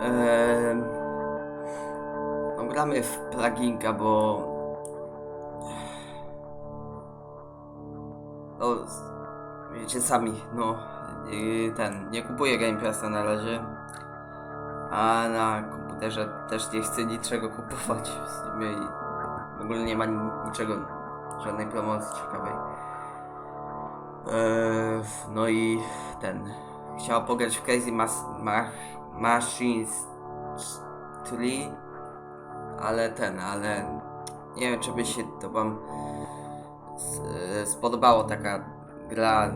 Ehm, no gramy w pluginka, bo... No, wiecie sami, no, ten, nie kupuję Game Passa na razie, a na komputerze też nie chcę niczego kupować w sumie i w ogóle nie ma ni- niczego, żadnej promocji ciekawej. Eee, no i ten, chciał pograć w Crazy Mas Mach Machines 3, ale ten, ale nie wiem czy by się to wam e, spodobało taka gra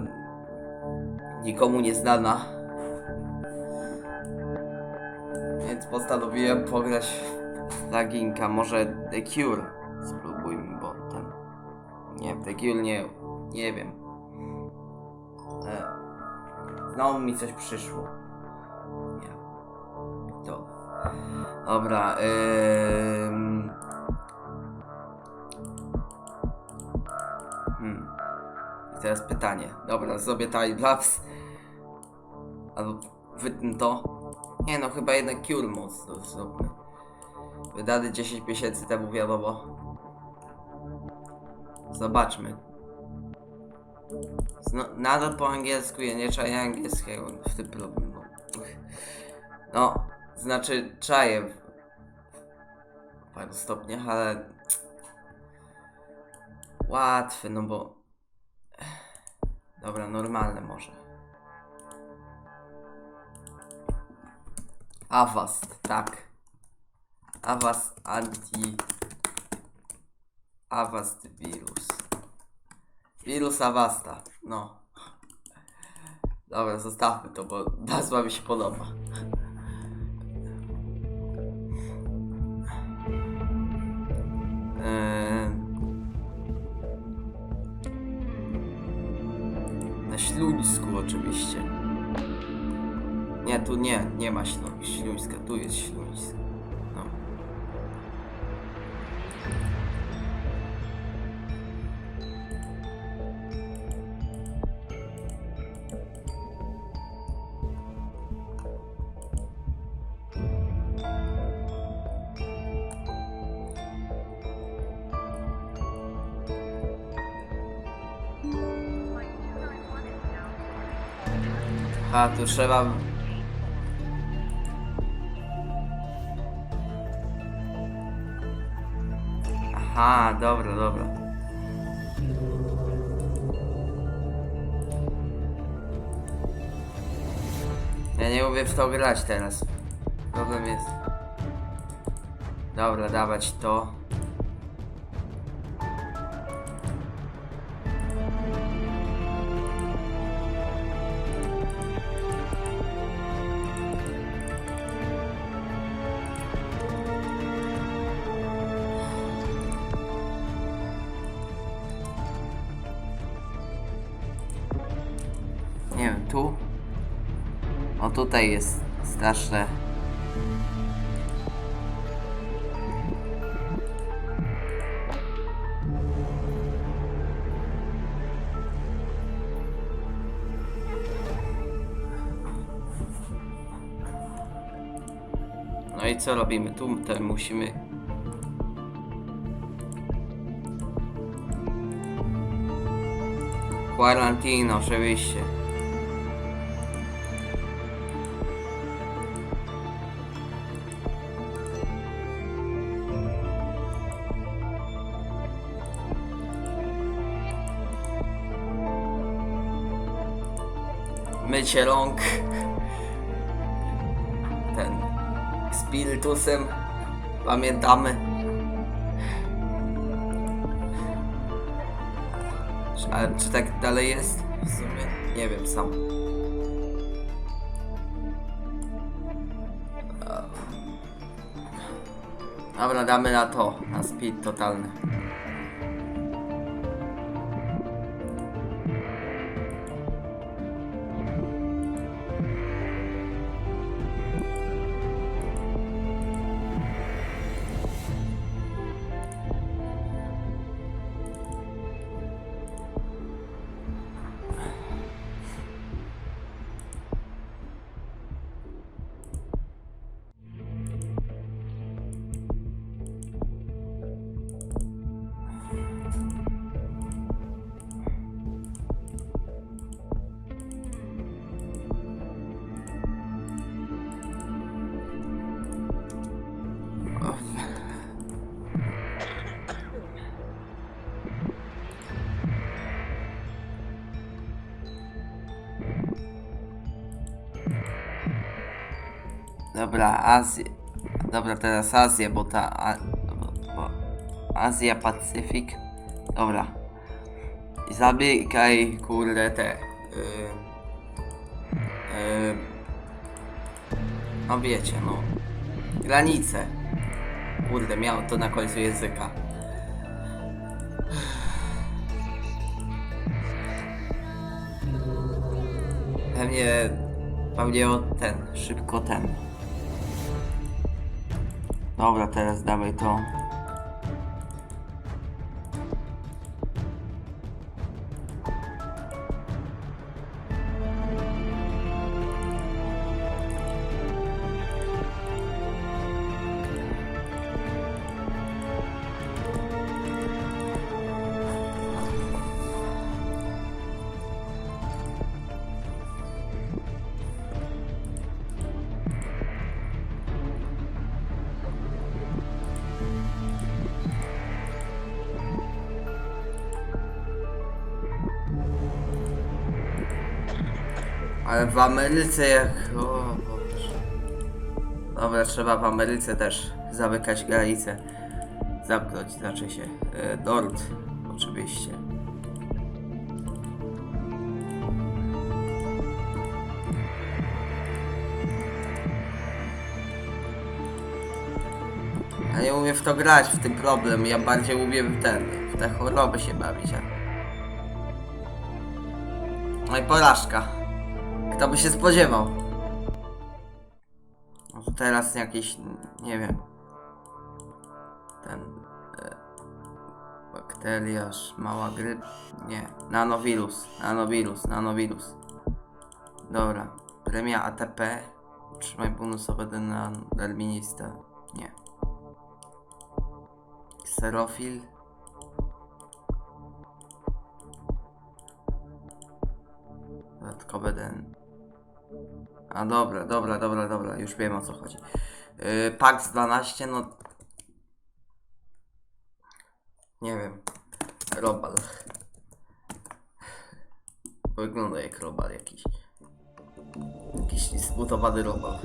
nikomu nieznana. Więc postanowiłem pograć w Laginka, może The Cure spróbujmy, bo ten... Nie, The Cure nie, nie wiem. Znowu mi coś przyszło. Nie. To. Dobra, ym... Hmm. Teraz pytanie. Dobra, zrobię timelapse. Albo wytnę to. Nie no, chyba jednak Cure mocno zróbmy. Wydany 10 miesięcy temu, wiadomo. Zobaczmy. Zno, nadal po angielsku, ja nie czaję angielskiego w tym problem. No, znaczy czaję w, w paru stopniach, ale łatwy, no bo dobra, normalne może. Avast, tak. Avast anti Avast wirus. Wirus Avasta, no. Dobra, zostawmy to, bo nazwa mi się podoba. Eee... Na Śluńsku oczywiście. Nie, tu nie, nie ma Śluńska, tu jest Śluńsk. A, tu trzeba... Aha, dobra, dobra. Ja nie umiem w to grać teraz. Problem jest. Dobra, dawać to. Tutaj jest straszne. No i co robimy? Tu te musimy Quarantino, oczywiście. Mycie rąk. Ten. Spirytusem. Pamiętamy. Ale czy tak dalej jest? W sumie nie wiem sam. Dobra, damy na to, na speed totalny. Dobra, Azję. Dobra, teraz Azję, bo ta... A, bo, bo Azja, Pacyfik. Dobra. I zabiegaj, kurde, te... Yy, yy, no wiecie, no. Granice. Kurde, miałem to na końcu języka. Pewnie, pewnie ten, szybko ten. Dobra, teraz dawaj to. Ale w Ameryce jak... O Boże. Dobra, trzeba w Ameryce też zamykać granice. Zamknąć, znaczy się. E, Nord, oczywiście. Ja nie umiem w to grać, w tym problem. Ja bardziej umiem w ten, w te choroby się bawić. No i porażka. Kto by się spodziewał? To teraz jakiś, nie wiem. Ten. E, bakteriarz, mała gryp. Nie. Nanowirus, nanowirus, nanowirus. Dobra. Premia ATP. Trzymaj bonusowe na darwinista. Nie. Kserofil. Dodatkowy ten. A dobra, dobra, dobra, dobra, już wiem o co chodzi. Yy, Pax 12, no. Nie wiem. Robal. Wygląda jak robal jakiś. Jakiś zbudowany robal.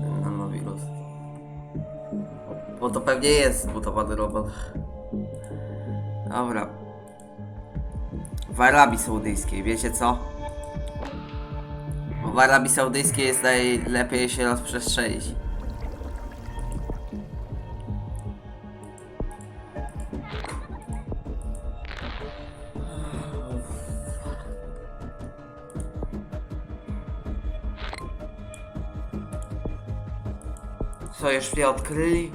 Ten Nanowirus. Bo to pewnie jest zbudowany robal. Dobra. W Arabii Saudyjskiej, wiecie co? W Arabii Saudyjskiej jest najlepiej się rozprzestrzenić. Co, mnie odkryli?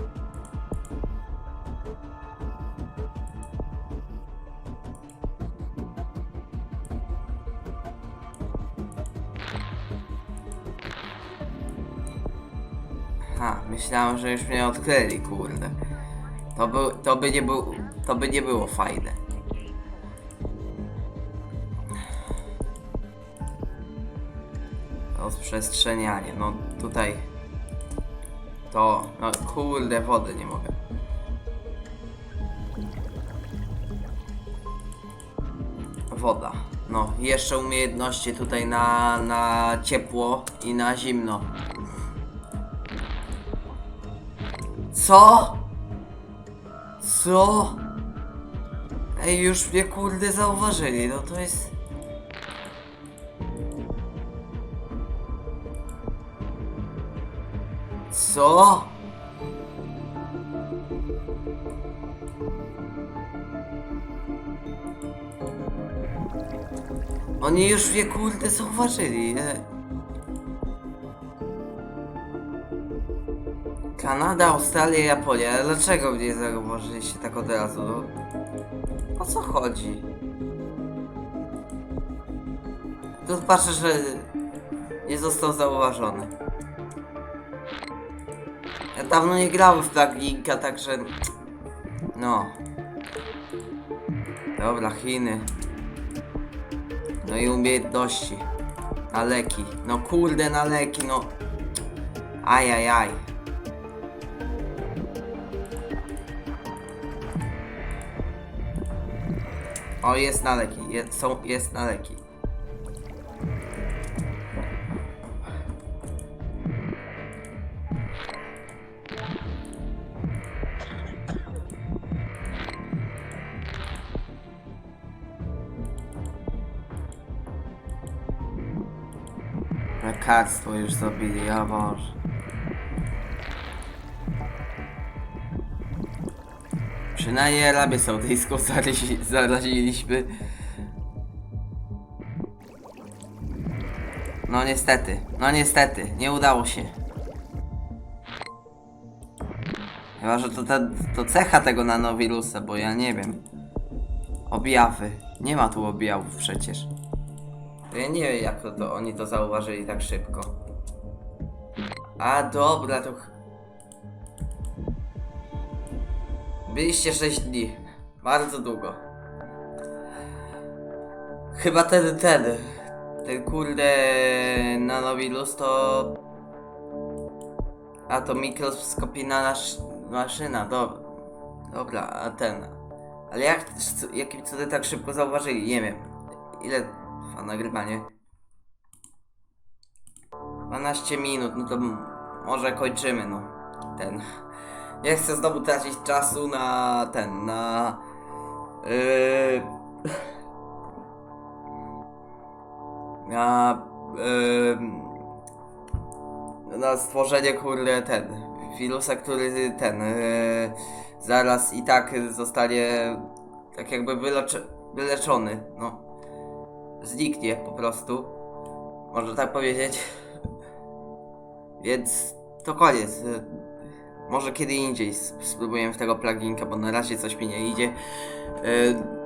Myślałem, że już mnie odkryli, kurde. To, był, to, by nie był, to by nie było fajne. Rozprzestrzenianie, no tutaj... To, no kurde, wody nie mogę. Woda. No, jeszcze umiejętności tutaj na, na ciepło i na zimno. Co? Co? Ej, już mnie kurde zauważyli, no to jest... Co? Oni już mnie kurde zauważyli, nie? Kanada, Australia, Japonia. Dlaczego mnie zauważyliście tak od razu? No? O co chodzi? Tu patrzę, że nie został zauważony. Ja dawno nie grałem w Flaglinka, także... No. Dobra, Chiny. No i umiejętności. Na leki. No kurde, na leki, no. Ajajaj. Aj. O, jest na leki. Są, jest na leki. Lekarstwo już zrobili, o Boże. Przynajmniej Arabię Saudyjską zarazi- zaraziliśmy. No niestety, no niestety, nie udało się. Chyba, że to, to cecha tego nanowirusa, bo ja nie wiem. Objawy. Nie ma tu objawów przecież. To ja nie wiem, jak to, to oni to zauważyli tak szybko. A dobra, to. Byliście 6 dni. Bardzo długo. Chyba ten, ten. Ten kurde nanowirus to. A to mikroskopijna nasz, maszyna, dobra. Dobra, a ten. Ale jak, jakim cudem tak szybko zauważyli? Nie wiem. Ile trwa nagrywanie? 12 minut, no to może kończymy, no. Ten. Nie chcę znowu tracić czasu na ten, na. Yy, na. Yy, na stworzenie kurde ten wirusa, który ten yy, zaraz i tak zostanie tak jakby wylecze, wyleczony, no zniknie po prostu, można tak powiedzieć, więc to koniec. Może kiedy indziej s- spróbujemy w tego pluginka, bo na razie coś mi nie idzie. Yy,